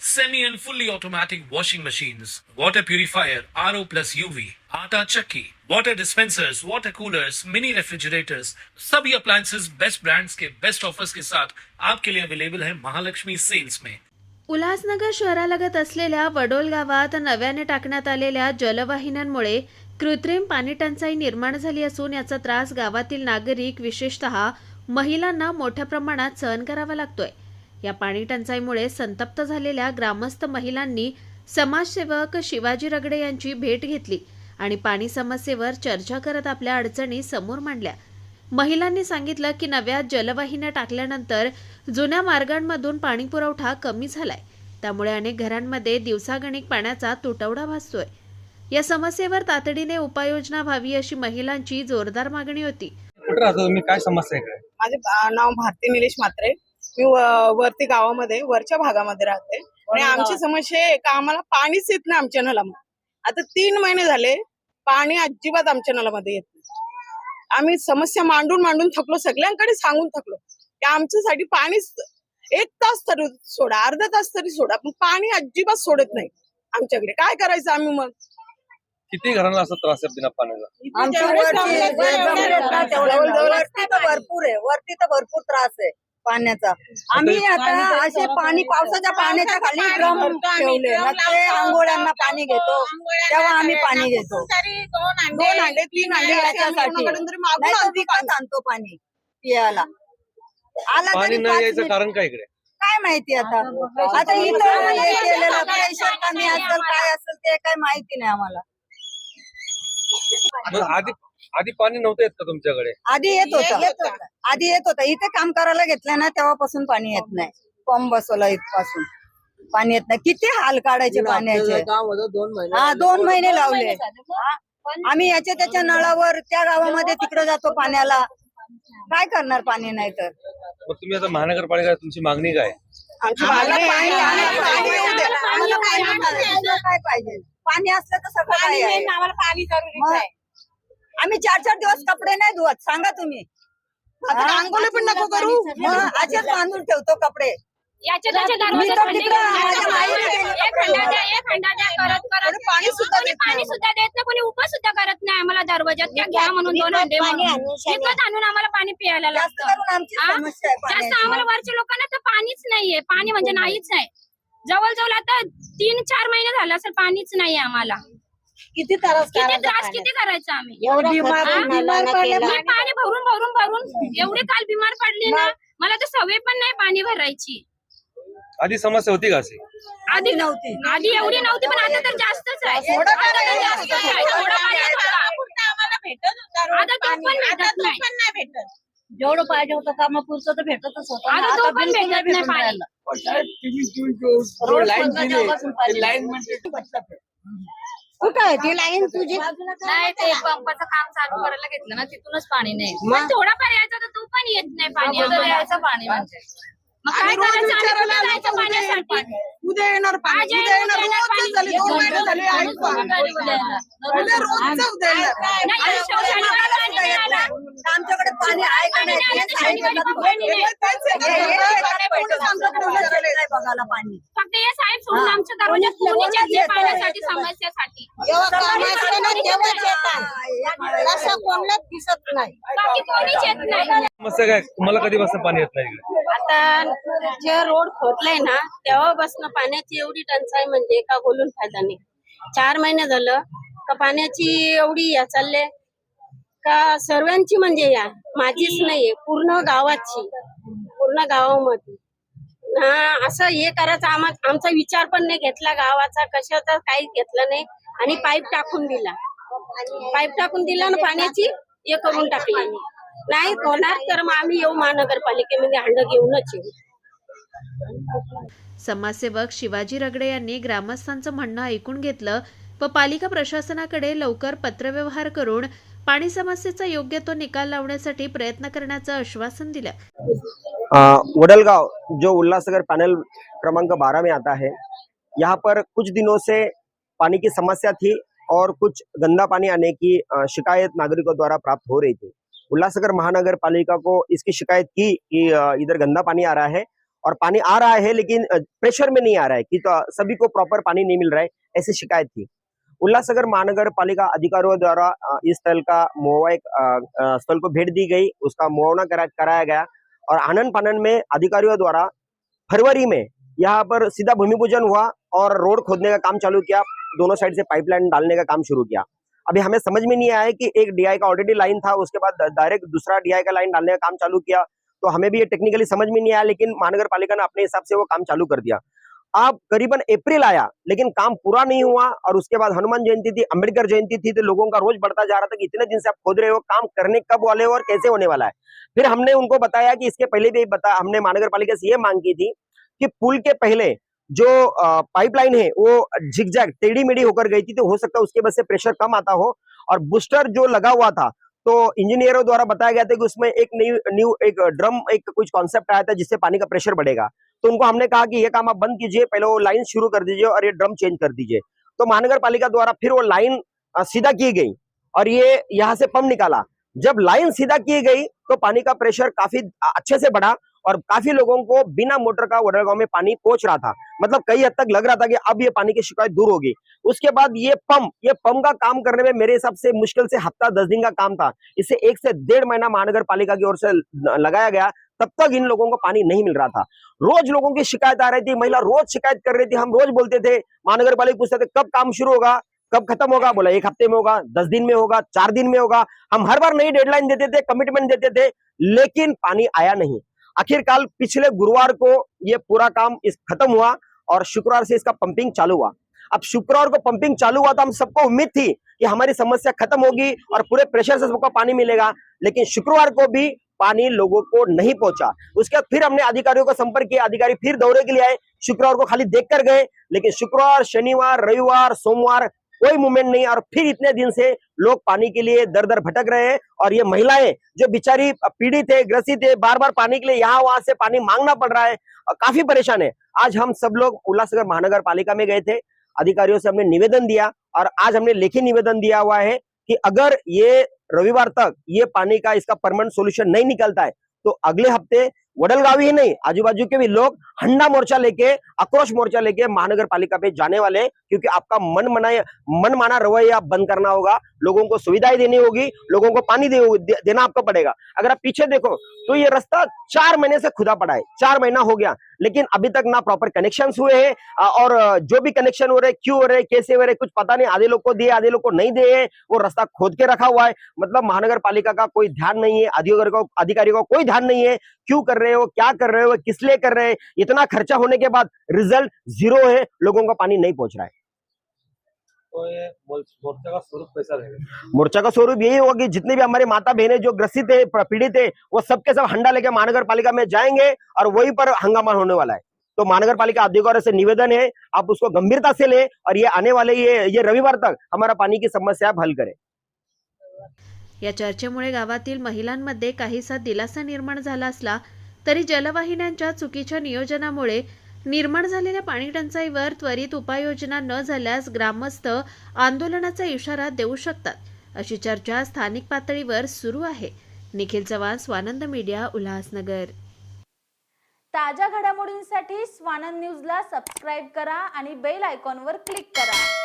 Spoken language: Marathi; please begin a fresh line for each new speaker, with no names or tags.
semi and fully automatic washing machines, water purifier, RO plus UV, आटा चक्की, water dispensers, water coolers, mini refrigerators, सभी appliances बेस्ट ब्रांड्स के बेस्ट ऑफर्स के साथ आपके लिए अवेलेबल है महालक्ष्मी सेल्स में
उल्हासनगर शहरालगत असलेल्या वडोल गावात नव्याने टाकण्यात आलेल्या जलवाहिन्यांमुळे कृत्रिम पाणी टंचाई निर्माण झाली असून याचा त्रास गावातील नागरिक विशेषतः महिलांना मोठ्या प्रमाणात सहन करावा लागतोय. या पाणी टंचाईमुळे संतप्त झालेल्या ग्रामस्थ महिलांनी समाजसेवक शिवाजी रगडे यांची भेट घेतली आणि पाणी समस्येवर चर्चा करत आपल्या अडचणी समोर मांडल्या. महिलांनी सांगितलं की नव्या जलवाहिन्या टाकल्यानंतर जुन्या मार्गांमधून पाणी पुरवठा कमी झालाय. त्यामुळे अनेक घरांमध्ये दिवसागणिक पाण्याचा तुटवडा भासतोय. या समस्येवर तातडीने उपाययोजना व्हावी अशी महिलांची जोरदार मागणी होती.
कुठे राहतो तुम्ही? काय समस्या
माझे नाव भारती निलेश म्हात्रे. मी वरती गावामध्ये वरच्या भागामध्ये राहते. आणि आमची समस्या आहे का आम्हाला पाणीच येत नाही आमच्या नळामध्ये. आता तीन महिने झाले पाणी अजिबात आमच्या नळामध्ये येत नाही. आम्ही समस्या मांडून मांडून थकलो सगळ्यांकडे सांगून थकलो. की आमच्यासाठी पाणीच एक तास तरी सोडा अर्धा तास तरी सोडा पण पाणी अजिबात सोडत नाही आमच्याकडे. काय करायचं आम्ही मग?
किती घरांना असा त्रास आहे बिना पाण्याचा?
भरपूर आहे वरती तर भरपूर त्रास आहे. पाण्याचा. आम्ही आता असे पाणी पावसाच्या पाण्याच्या खाली ड्रम ठेवले. ते आंघोळ्यांना पाणी घेतो. तेव्हा आम्ही पाणी घेतो.
दोन अंडे तीन आम्ही
याच्यासाठी.
आणतो
विकत आणतो पाणी पियाला. आला
पाणी
तरी
यायचं कारण काय इकडे?
काय माहिती आता? आता इथं हे केलेलं प्रेशर कमी असेल काय असेल ते काय माहिती नाही आम्हाला.
आधी आधी पाणी नव्हतं येत का तुमच्याकडे?
आधी येत होतं. आधी येत होतं. इथे काम करायला घेतलं ना तेव्हापासून पाणी येत नाही. पंप बसवला इथपासून. पाणी येत नाही. किती हाल काढायचे पाण्याचे? हा दोन महिने लावले. हा. आम्ही याच्या त्याच्या नळावर त्या गावामध्ये तिकडे जातो पाण्याला. काय करणार पाणी नाही तर?
मग तुम्ही आता महानगरपालिका तुमची मागणी काय?
आम्हाला पाणी
आम्हाला.
आम्हाला असलं तर सगळं काही आहे.
आम्हाला पाणी जरुरीच आहे.
आम्ही चार चार दिवस कपडे नाही धुवत सांगा तुम्ही.
आता आंघोळ पण नको करू.
असेच बांधून ठेवतो कपडे.
याच्या त्याच्या दरवाजात खंडी करत करत
पाणी सुद्धा देत
पाणी
नाही.
सुद्धा देत नाही. कोणी उपास सुद्धा करत नाही आम्हाला दरवाजात त्या घ्या म्हणून दोन अंडे म्हणून. विकत आणून आम्हाला पाणी प्यायला
जास्त
लागतं.
करून आमची? समस्या आहे
जास्त
पाण्याची.
आम्हाला वरच्या लोकांना तर पाणीच नाहीये. पाणी म्हणजे नाहीच आहे. जवळजवळ आता तीन चार महिने झाले असेल पाणीच नाहीये आम्हाला.
किती त्रास
किती त्रास किती करायचा आम्ही?
बिमार? बिमार पडले
मी पाणी भरून भरून भरून एवढे काल बिमार पडले ना मला तर सवय पण नाही पाणी भरायची.
आधी समस्या होती का अशी?
आधी
नव्हती.
आधी एवढी नव्हती पण आता तर जास्तच आहे.
थोडं
आता तर
पाणी
जास्तच आहे. थोडं पाणी आहे. बघा. आता तो पण. भेटत नाही.
जेवढं पाहिजे होतं कामापुरतं तर भेटतच होतं.
आता तो पण
बिलकुल
भेटत नाही
भेटून
पाणी.
राहिलं. रोज पंधरा दिवसापासून पाणी.
कुठं आहे? ती लाईन तुझी?
नाही ते पंपाचं काम चालू करायला घेतलं ना तिथूनच पाणी नाही. पण थोडाफार यायचा तर तो पण येत नाही पाणी. आता यायचं पाणी म्हणजे. मग काय करायचं? कुठे जायचं पाण्यासाठी?
उद्या येणार पाणी. उद्या
येणार,
रोजच झाले. दोन महिने झाले. पाणी. उद्या रोजच उद्या येणार.
नाही. पाणी
आहे का नाही ते सांगितलं तर
पाणी
बघायला
फक्त हे साहेब सोडून. आमच्या येत नाही
येत नाही.
पाण्यासाठी समस्यासाठी.
जेव्हा काम असतं ना तेव्हाच
येतात.
असं कोणालाच दिसत नाही.
बाकी कोणीच येत नाही.
समस्या काय? तुम्हाला कधीपासून पाणी येत नाही
आता जे रोड खोदलाय ना तेव्हापासून पाण्याची एवढी टंचाई म्हणजे का बोलून फायदा नाही चार महिने झालं का पाण्याची एवढी या चालले का सर्वांची म्हणजे या? माझीच नाहीये पूर्ण गावाची. पूर्ण गावामध्ये. हा असं हे करायचं आमचा विचार पण नाही घेतला गावाचा कशाचा काही घेतलं नाही. आणि पाईप टाकून दिला. पाईप टाकून दिला ना पाण्याची हे करून टाकली. नाही होणार तर मग आम्ही येऊ महानगरपालिकेमध्ये हांड घेऊनच येऊ.
समाजसेवक शिवाजी रगडे यांनी ग्रामस्थांचं म्हणणं ऐकून घेतलं व पालिका प्रशासनाकडे लवकर पत्रव्यवहार करून पाणी समस्येचा योग्य तो निकाल लावण्यासाठी प्रयत्न करण्याचं आश्वासन दिलं.
वडलगाव वडलगांव जो उल्लासनगर पैनल क्रमांक 12 में आता है यहाँ पर कुछ दिनों से पानी की समस्या थी और कुछ गंदा पानी आने की शिकायत नागरिकों द्वारा प्राप्त हो रही थी। उल्लासनगर महानगर पालिका को इसकी शिकायत की कि इधर गंदा पानी आ रहा है और पानी आ रहा है लेकिन प्रेशर में नहीं आ रहा है कि तो सभी को प्रॉपर पानी नहीं मिल रहा है ऐसी शिकायत थी। उल्लासनगर महानगर पालिका अधिकारियों द्वारा इस स्थल का मुआवजा अ, स्थल को भेंट दी गई। उसका मुआवना करा, कराया गया। और आनंद पानन में अधिकारियों द्वारा फरवरी में यहाँ पर सीधा भूमि पूजन हुआ और रोड खोदने का काम चालू किया। दोनों साइड से पाइपलाइन डालने का काम शुरू किया। अभी हमें समझ में नहीं आया कि एक डीआई का ऑलरेडी लाइन था उसके बाद डायरेक्ट दूसरा डीआई का लाइन डालने का काम चालू किया। तो हमें भी ये टेक्निकली समझ में नहीं आया लेकिन महानगर पालिका ने अपने हिसाब से वो काम चालू कर दिया। अब करीबन अप्रैल आया, लेकिन काम पूरा नहीं हुआ और उसके बाद हनुमान जयंती थी, अंबेडकर जयंती थी तो लोगों का रोज बढ़ता जा रहा था कि इतने दिन से आप खोद रहे हो, काम करने कब वाले हो और कैसे होने वाला है। फिर हमने उनको बताया कि इसके पहले भी बता, हमने महानगर पालिका से ये मांग की थी कि पुल के पहले जो पाइपलाइन है, वो झिकझैक, टेढ़ी मेढ़ी होकर गई थी तो हो सकता है उसके वजह से प्रेशर कम आता हो और बूस्टर जो लगा हुआ था तो इंजीनियरों द्वारा बताया गया था कि उसमें एक न्यू न्यू एक ड्रम एक कुछ कॉन्सेप्ट आया था जिससे पानी का प्रेशर बढ़ेगा। तो उनको हमने कहा कि ये काम आप बंद कीजिए, पहले वो लाइन शुरू कर दीजिए और ये ड्रम चेंज कर दीजिए। तो महानगर पालिका द्वारा फिर वो लाइन सीधा की गई और ये यहाँ से पंप निकाला। जब लाइन सीधा की गई तो पानी का प्रेशर काफ़ी अच्छे से बढ़ा और काफ़ी लोगों को बिना मोटर का वडरगांव में पानी पहुँच रहा था। मतलब कई हद तक लग रहा था कि अब ये पानी की शिकायत दूर होगी। उसके बाद ये पंप ये पंप का काम करने में मेरे हिसाब से मुश्किल से हफ़्ता दस दिन का काम था। इसे एक से डेढ़ महीना महानगर पालिका की ओर से लगाया गया, तब तक इन लोगों को पानी नहीं मिल रहा था। रोज लोगों की शिकायत आ रही थी, महिला रोज शिकायत कर रही थी, हम रोज बोलते थे महानगर पालिका पूछते थे, कब काम शुरू होगा? कब खत्म होगा? बोला, एक हफ़्ते में होगा, दस दिन में होगा, चार दिन में होगा। हम हर बार नई डेडलाइन देते थे कमिटमेंट देते थे, लेकिन पानी आया नहीं। आखिरकार पिछले गुरुवार को ये पूरा काम इस खत्म हुआ और शुक्रवार से इसका पंपिंग चालू हुआ। अब शुक्रवार को पंपिंग चालू हुआ तो हम सबको उम्मीद थी कि हमारी समस्या खत्म होगी और पूरे प्रेशर से सबको पानी मिलेगा, लेकिन शुक्रवार को भी पानी लोगों को नहीं पहुँचा। उसके बाद फिर हमने अधिकारियों को संपर्क किया, अधिकारी फिर दौरे के लिए आए, शुक्रवार को खाली देख कर गए, लेकिन शुक्रवार, शनिवार, रविवार, सोमवार कोई मूवमेंट नहीं और फिर इतने दिन से लोग पानी के लिए दर दर भटक रहे हैं और ये महिलाएँ जो बेचारी पीड़ित है, ग्रसित है बार बार पानी के लिए यहाँ वहाँ से पानी मांगना पड़ रहा है और काफ़ी परेशान है। आज हम सब लोग उल्लासनगर महानगर पालिका में गए थे, अधिकारियों से हमने निवेदन दिया और आज हमने लेखी निवेदन दिया हुआ है कि अगर ये रविवार तक ये पानी का इसका परमानेंट सोल्यूशन नहीं निकलता है तो अगले हफ़्ते वडलगावी ही नहीं आजू बाजू के भी लोग हंडा मोर्चा लेके आक्रोश मोर्चा लेके महानगर पालिका पे जाने वाले क्योंकि आपका मन मना मन माना रवैया बंद करना होगा लोगों को सुविधाएँ देनी होगी लोगों को पानी दे, दे, देना आपको पड़ेगा। अगर आप पीछे देखो तो ये रास्ता चार महीने से खुदा पड़ा है चार महीना हो गया लेकिन अभी तक ना प्रॉपर कनेक्शन हुए हैं। और जो भी कनेक्शन हो रहे, क्यों हो रहे, कैसे हो रहे, कुछ पता नहीं, आधे लोग को दिए, आधे लोग को नहीं दिए वो रास्ता खोद के रखा हुआ है। मतलब महानगर पालिका का कोई ध्यान नहीं है अधिकारी को अधिकारी को कोई ध्यान नहीं है। क्यों कर रहे हो, क्या कर रहे हो, किस लिए कर रहे हैं? इतना खर्चा होने के बाद रिज़ल्ट ज़ीरो है, लोगों का पानी नहीं पहुँच रहा है।
तो ये मोल- मोर्चा का स्वरूप कैसा रहेगा?
मोर्चा का स्वरूप यही होगा कि जितने भी हमारे माता बहनें जो ग्रसित है पीड़ित है वो सबके सब हंडा लेके महानगर पालिका में जाएंगे और वहीं पर हंगामा होने वाला है। तो महानगर पालिका अधिकारियों से निवेदन है आप उसको गंभीरता से लें और ये आने वाले ये ये रविवार तक हमारा पानी की समस्या आप हल करें।
या चर्चेमुळे गावातील महिलांमध्ये काहीसा दिलासा निर्माण झाला असला तरी जलवाहिन्यांच्या चुकीच्या नियोजनामुळे निर्माण झालेल्या पाणी टंचाईवर त्वरित उपाययोजना न झाल्यास ग्रामस्थ आंदोलनाचा इशारा देऊ शकतात अशी चर्चा स्थानिक पातळीवर सुरू आहे. निखिल चव्हाण स्वानंद मीडिया उल्हासनगर.
ताज्या घडामोडींसाठी स्वानंद न्यूजला सबस्क्राईब करा आणि बेल आयकॉनवर क्लिक करा.